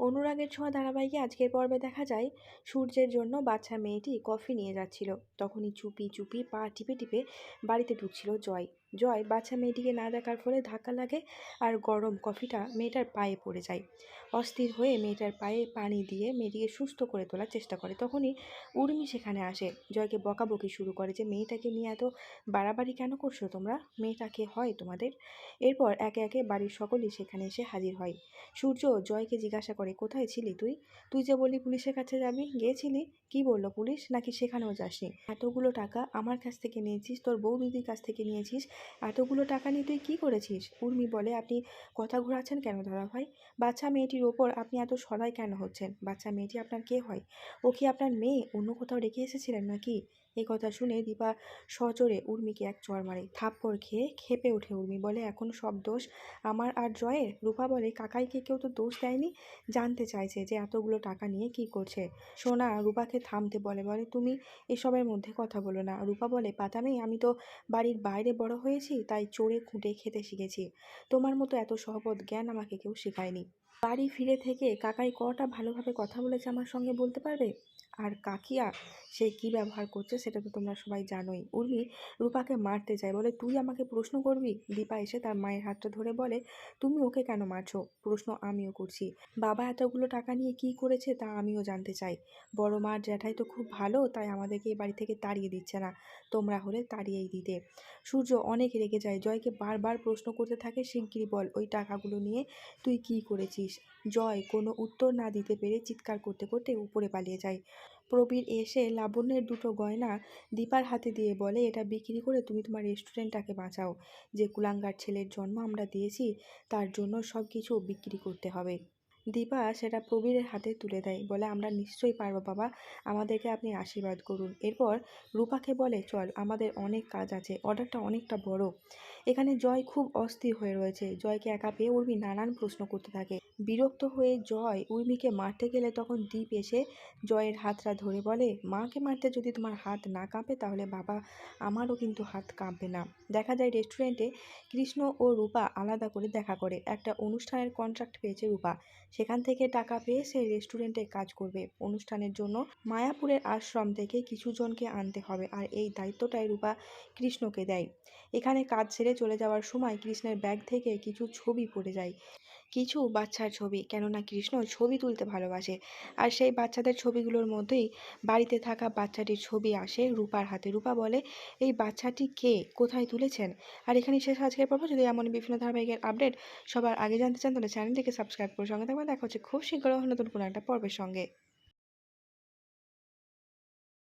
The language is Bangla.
অনুরাগের ছোঁয়া ধারাবাহিকে আজকের পর্বে দেখা যায়, সূর্যের জন্য বাচ্চা মেয়েটি কফি নিয়ে যাচ্ছিল। তখনই চুপি চুপি পা টিপে টিপে বাড়িতে ঢুকছিল জয়। জয় বাচ্চা মেয়েটিকে না দেখার ফলে ধাক্কা লাগে আর গরম কফিটা মেয়েটার পায়ে পড়ে যায়। অস্থির হয়ে মেয়েটার পায়ে পানি দিয়ে মেয়েটিকে সুস্থ করে তোলার চেষ্টা করে। তখনই উর্মি সেখানে আসে। জয়কে বকাবকি শুরু করে যে, মেয়েটাকে নিয়ে এত বাড়াবাড়ি কেন করছ তোমরা? মেয়েটাকে হয় তোমাদের? এরপর একে একে বাড়ির সকলেই সেখানে এসে হাজির হয়। সূর্য জয়কে জিজ্ঞাসা করে, কোথায় ছিলি তুই? তুই যে বললি পুলিশের কাছে যাবি, গিয়েছিলি? কি বলল পুলিশ? নাকি সেখানেও যাসনি? এতগুলো টাকা আমার কাছ থেকে নিয়েছিস, তোর বউ দিদির কাছ থেকে নিয়েছিস এতগুলো টাকা নিয়ে তুই কী করেছিস? উর্মি বলে, আপনি কথা ঘোরাচ্ছেন কেন দাদা ভাই? বাচ্চা মেয়েটির ওপর আপনি এত সদাই কেন হচ্ছেন? বাচ্চা মেয়েটি আপনার কে হয়? ও কি আপনার মেয়ে? অন্য কোথাও রেখে এসেছিলেন নাকি? এই কথা শুনে দীপা সজোরে উর্মিকে এক চড় মারে। থাপ্পড় খেয়ে খেপে ওঠে উর্মি, বলে, এখন সব দোষ আমার আর জয়ের? রূপা বলে কাকাইকে কেউ তো দোষ দেয়নি? জানতে চাইছে যে এতগুলো টাকা নিয়ে কি করছে। সোনা রূপাকে থামতে বলে বলে, তুমি এসবের মধ্যে কথা বলো না। রূপা বলে পাতামি আমি তো বাড়ির বাইরে বড় হয়েছি, তাই চোরে খুঁটে খেতে শিখেছি। তোমার মতো এত সহবত জ্ঞান আমাকে কেউ শেখায়নি। বাড়ি ফিরে থেকে কাকাই কটা ভালোভাবে কথা বলেছে আমার সঙ্গে বলতে পারবে? আর কাকিয়া, সে কি ব্যবহার করছে সেটা তো তোমরা সবাই জানোই। উর্মি রূপাকে মারতে যায়, বলে, তুই আমাকে প্রশ্ন করবি? দীপা এসে তার মায়ের হাতটা ধরে বলে, তুমি ওকে কেন মারছো? প্রশ্ন আমিও করছি। বাবা এতগুলো টাকা নিয়ে কি করেছে তা আমিও জানতে চাই। বড় মার জ্যাঠাই তো খুব ভালো, তাই আমাদেরকে এই বাড়ি থেকে তাড়িয়ে দিচ্ছে না। তোমরা হলে তাড়িয়েই দিতে। সূর্য অনেক রেগে যায়। জয়কে বারবার প্রশ্ন করতে থাকে, শিগগিরই বল, ওই টাকাগুলো নিয়ে তুই কি করেছিস? জয় কোনো উত্তর না দিতে পেরে চিৎকার করতে করতে উপরে পালিয়ে যায়। প্রবীর এসে লাবণ্যের দুটো গয়না দীপার হাতে দিয়ে বলে, এটা বিক্রি করে তুমি তোমার রেস্টুরেন্টটাকে বাঁচাও। যে কুলাঙ্গার ছেলের জন্ম আমরা দিয়েছি, তার জন্য সব কিছু বিক্রি করতে হবে। দীপা সেটা প্রবীরের হাতে তুলে দেয়, বলে, আমরা নিশ্চয়ই পারব বাবা, আমাদেরকে আপনি আশীর্বাদ করুন। এরপর রূপাকে বলে, চল, আমাদের অনেক কাজ আছে, অর্ডারটা অনেকটা বড়। এখানে জয় খুব অস্থির হয়ে রয়েছে। জয়কে একা পেয়ে উর্মি নানান প্রশ্ন করতে থাকে। বিরক্ত হয়ে জয় উর্মিকে মারতে গেলে তখন দীপ এসে জয়ের হাতটা ধরে বলে, মাকে মারতে যদি তোমার হাত না কাঁপে, তাহলে বাবা, আমারও কিন্তু হাত কাঁপবে না। দেখা যায় রেস্টুরেন্টে কৃষ্ণ ও রূপা আলাদা করে দেখা করে। একটা অনুষ্ঠানের কন্ট্রাক্ট পেয়েছে রূপা। সেখান থেকে টাকা পেয়ে সে রেস্টুরেন্টে কাজ করবে। অনুষ্ঠানের জন্য মায়াপুরের আশ্রম থেকে কিছু জনকে আনতে হবে আর এই দায়িত্বটাই রূপা কৃষ্ণকে দেয়। এখানে কাজ সেরে চলে যাওয়ার সময় কৃষ্ণের ব্যাগ থেকে কিছু ছবি পড়ে যায়। কিছু বাচ্চার ছবি, কেননা কৃষ্ণ ছবি তুলতে ভালোবাসে আর সেই বাচ্চাদের ছবিগুলোর মধ্যেই বাড়িতে থাকা বাচ্চাটির ছবি আসে রূপার হাতে। রূপা বলে, এই বাচ্চাটি কে? কোথায় তুলেছেন? আর এখানে শেষ আজকের পর্ব। যদি এমন বিভিন্ন ধারাবাহিকের আপডেট সবার আগে জানতে চান, তাহলে চ্যানেলটিকে সাবস্ক্রাইব করে সঙ্গে থাকবেন দেখা হচ্ছে। খুব শীঘ্র নতুন কোনো একটা পর্বের সঙ্গে।